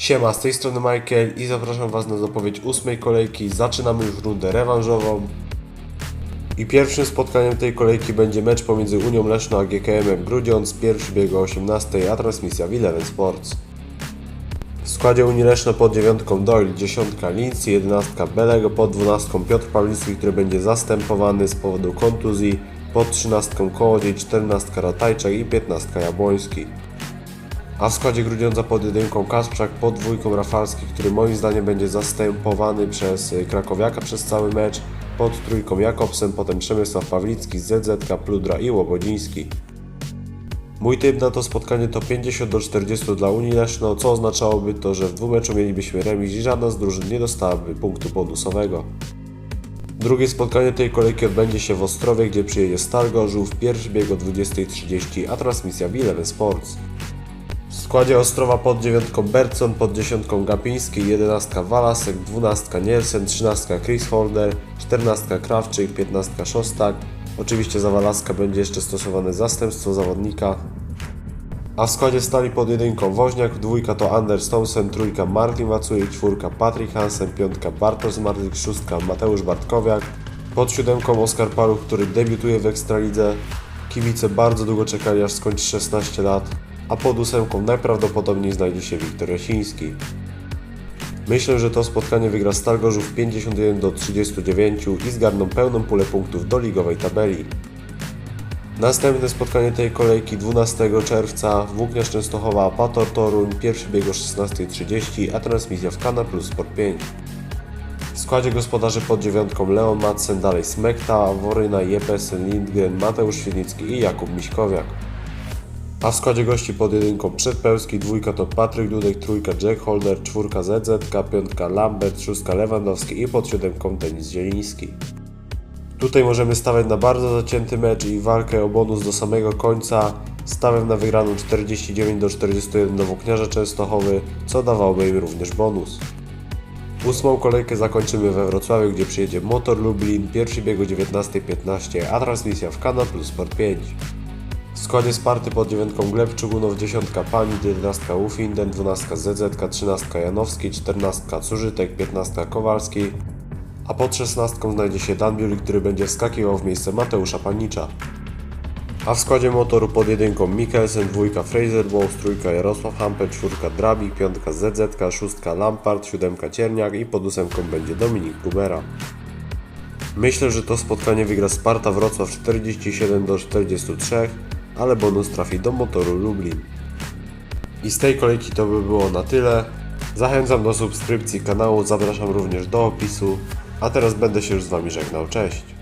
Siema, z tej strony Michael i zapraszam Was na zapowiedź ósmej kolejki. Zaczynamy już rundę rewanżową. I pierwszym spotkaniem tej kolejki będzie mecz pomiędzy Unią Leszno a GKM Grudziądz, pierwszy bieg o 18, a transmisja w Eleven Sports. W składzie Unii Leszno pod dziewiątką Doyle, dziesiątka Lindsay, jedenastka Belego, pod dwunastką Piotr Pawlicki, który będzie zastępowany z powodu kontuzji, pod trzynastką Kołodziej, czternastka Ratajczak i piętnastka Jabłoński. A w składzie Grudziądza pod jedynką Kasprzak, pod dwójką Rafalski, który moim zdaniem będzie zastępowany przez y, Krakowiaka przez cały mecz, pod trójką Jakobsen, potem Przemysław Pawlicki, ZZK, Pludra i Łobodziński. Mój typ na to spotkanie to 50 do 40 dla Unii Leszno, co oznaczałoby to, że w dwumeczu mielibyśmy remis i żadna z drużyn nie dostałaby punktu bonusowego. Drugie spotkanie tej kolejki odbędzie się w Ostrowie, gdzie przyjedzie Star Gorzów, pierwszy bieg o 20.30, a transmisja w Eleven Sports. Składzie Ostrowa pod dziewiątką Bertson, pod dziesiątką Gapiński, jedenastka Walasek, dwunastka Nielsen, trzynastka Chris Holder, czternastka Krawczyk, piętnastka Szostak. Oczywiście za Walaska będzie jeszcze stosowane zastępstwo zawodnika. A w składzie stali pod jedynką Woźniak, dwójka to Anders Thompson, trójka Martin Wacuje, czwórka Patrick Hansen, piątka Bartosz Marlik, szóstka Mateusz Bartkowiak. Pod siódemką Oskar Paluch, który debiutuje w Ekstralidze. Kibice bardzo długo czekali aż skończy 16 lat, a pod ósemką najprawdopodobniej znajdzie się Wiktor Jasiński. Myślę, że to spotkanie wygra Stal Gorzów 51 do 39 i zgarną pełną pulę punktów do ligowej tabeli. Następne spotkanie tej kolejki 12 czerwca Włókniarz Częstochowa Apator Toruń, pierwszy bieg o 16.30, a transmisja w Kana Plus Sport 5. W składzie gospodarzy pod dziewiątką Leon Madsen, dalej Smekta, Woryna, Jepesen, Lindgren, Mateusz Świdnicki i Jakub Miśkowiak. A w składzie gości pod jedynką Przedpełski, dwójka to Patryk Dudek, trójka Jack Holder, czwórka ZZK, piątka Lambert, szóstka Lewandowski i pod siódemką Denis Zieliński. Tutaj możemy stawiać na bardzo zacięty mecz i walkę o bonus do samego końca. Stawiam na wygraną 49 do 41 do Włókniarza Częstochowy, co dawałoby im również bonus. Ósmą kolejkę zakończymy we Wrocławiu, gdzie przyjedzie Motor Lublin, pierwszy bieg o 19.15, a transmisja w Kanal Plus Sport 5. W składzie Sparty pod dziewiątką Gleb dziesiątka Pani, 11 Ufinden, 12 ZZK, 13 Janowski, 14 Cużytek, 15 Kowalski, a pod 16 znajdzie się Dan Biuli, który będzie wskakiwał w miejsce Mateusza Panicza. A w składzie motoru pod jedynką Mikkelsen, dwójka Fraser Bowles, trójka Jarosław Hampel, czwórka Drabik, piątka ZZK, szóstka Lampard, siódemka Cierniak i pod ósemką będzie Dominik Kubera. Myślę, że to spotkanie wygra Sparta Wrocław 47 do 43, ale bonus trafi do motoru Lublin. I z tej kolejki to by było na tyle. Zachęcam do subskrypcji kanału, zapraszam również do opisu. A teraz będę się już z Wami żegnał. Cześć!